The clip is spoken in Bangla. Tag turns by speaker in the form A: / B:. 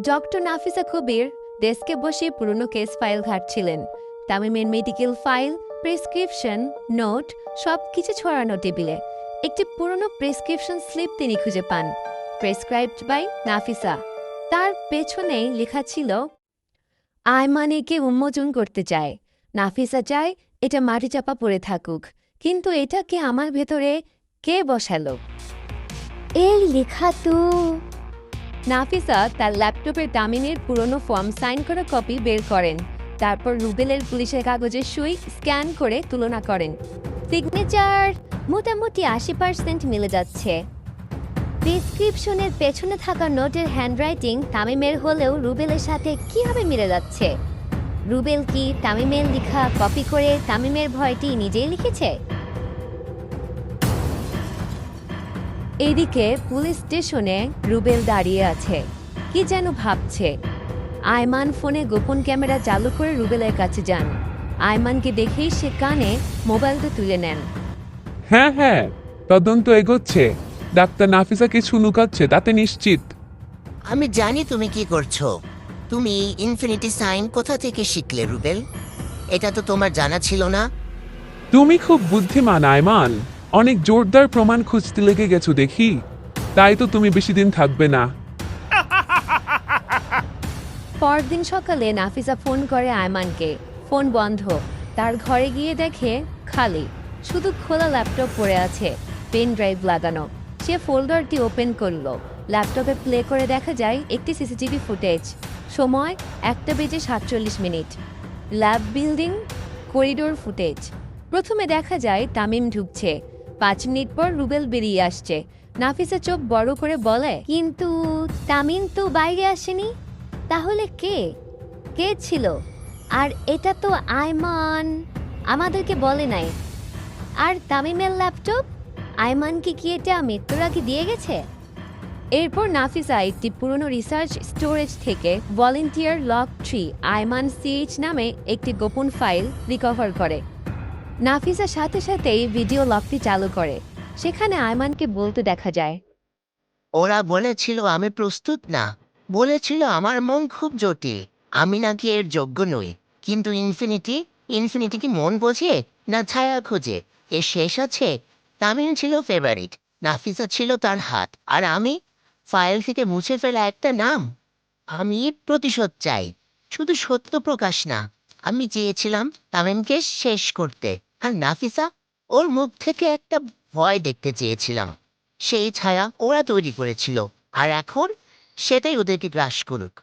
A: ডক্টর নাফিসা কবির ডেস্কে বসে পুরনো কেস ফাইল ঘাটছিলেন। তামিমের মেডিকেল ফাইল, প্রেসক্রিপশন, নোট সব কিছু ছড়ানো টেবিলে। একটি পুরনো প্রেসক্রিপশন স্লিপ তিনি খুঁজে পান, প্রেসক্রাইবড বাই নাফিসা। তার পেছনেই লেখা ছিল আয়মানিকে উন্মোচন করতে চায়। নাফিসা চায় এটা মাটি চাপা পড়ে থাকুক, কিন্তু এটাকে আমার ভেতরে কে বসালো? এই লেখা তো নাফিসা তার ল্যাপটপের তামিনের পুরনো ফর্ম সাইন করা কপি বের করেন। তারপর রুবেলের পুলিশের কাগজের সই, স্ক্যান করে তুলনা করেন। সিগনেচার মোটামুটি আশি পার্সেন্ট মিলে যাচ্ছে। প্রেসক্রিপশনের পেছনে থাকা নোটের হ্যান্ডরাইটিং তামিমের হলেও রুবেলের সাথে কীভাবে মিলে যাচ্ছে? রুবেল কি তামিমের লেখা কপি করে তামিমের ভয়টি নিজেই লিখেছে? এদিকে পুলিশ স্টেশনে রুবেল দাঁড়িয়ে আছে। কি যেন ভাবছে। আয়মান ফোনে গোপন ক্যামেরা চালু করে রুবেলের কাছে যান। আয়মানকে দেখেই সে কানে মোবাইলটা তুলে নেন।
B: হ্যাঁ হ্যাঁ তদন্ত এগোচ্ছে। ডাক্তার নাফিসা কিছু লুকাচ্ছে তাতে নিশ্চিত।
C: আমি জানি তুমি কি করছ। তুমি ইনফিনিটি সাইন কোথা থেকে শিখলে রুবেল? এটা তো তোমার জানা ছিল না।
B: তুমি খুব বুদ্ধিমান আয়মান। অনেক জোরদার প্রমাণ খুঁজতে লেগে গেছো দেখি। তাই তো তুমি বেশি দিন থাকবে না।
A: পরদিন সকালে নাফিসা ফোন করে আয়মানকে। ফোন বন্ধ। তার ঘরে গিয়ে দেখে খালি। শুধু খোলা ল্যাপটপ পড়ে আছে, পেন ড্রাইভ লাগানো। সে ফোল্ডারটি ওপেন করল। ল্যাপটপে প্লে করে দেখা যায় একটি সিসিটিভি ফুটেজ। সময় একটা বেজে সাতচল্লিশ minute. Lab building, corridor footage. প্রথমে দেখা যায় তামিম ঢুকছে। পাঁচ মিনিট পর রুবেল বেরিয়ে আসছে। নাফিসা চোখ বড় করে বলে, কিন্তু তামিম তো বাইরে আসেনি? তাহলে কে? কে ছিল? আর এটা তো আয়মান। আমাদেরকে বলে নাই। আর তামিমের ল্যাপটপ? আয়মান কি কি এটা মৃত্যুর কি দিয়ে গেছে? এরপর নাফিসা একটি পুরনো রিসার্চ স্টোরেজ থেকে volunteer lock tree Ayman CH নামে একটি গোপন ফাইল রিকভার করে। নাফিসা সাথে সাথেই ভিডিও লকটি চালু করে। সেখানে আয়মানকে বলতে দেখা যায়,
C: ওরা বলেছিল আমি প্রস্তুত না। বলেছিল আমার মন খুব জটিল। আমি নাকি এর যোগ্য নই। কিন্তু ইনফিনিটি ইনফিনিটি কি মন বোঝে না ছায়া খোঁজে? এ শেষ আছে? তামিম ছিল ফেভারিট নাফিসা ছিল তার হাত। আর আমি ফাইল থেকে মুছে ফেলা একটা নাম। আমি প্রতিশোধ চাই। শুধু সত্য প্রকাশ না। আমি চেয়েছিলাম তামিমকে শেষ করতে, আর নাফিসা ওর মুখ থেকে একটা ভয় দেখতে চেয়েছিলাম। সেই ছায়া ওরা তৈরি করেছিল, আর এখন সেটাই ওদেরকে গ্রাস করুক।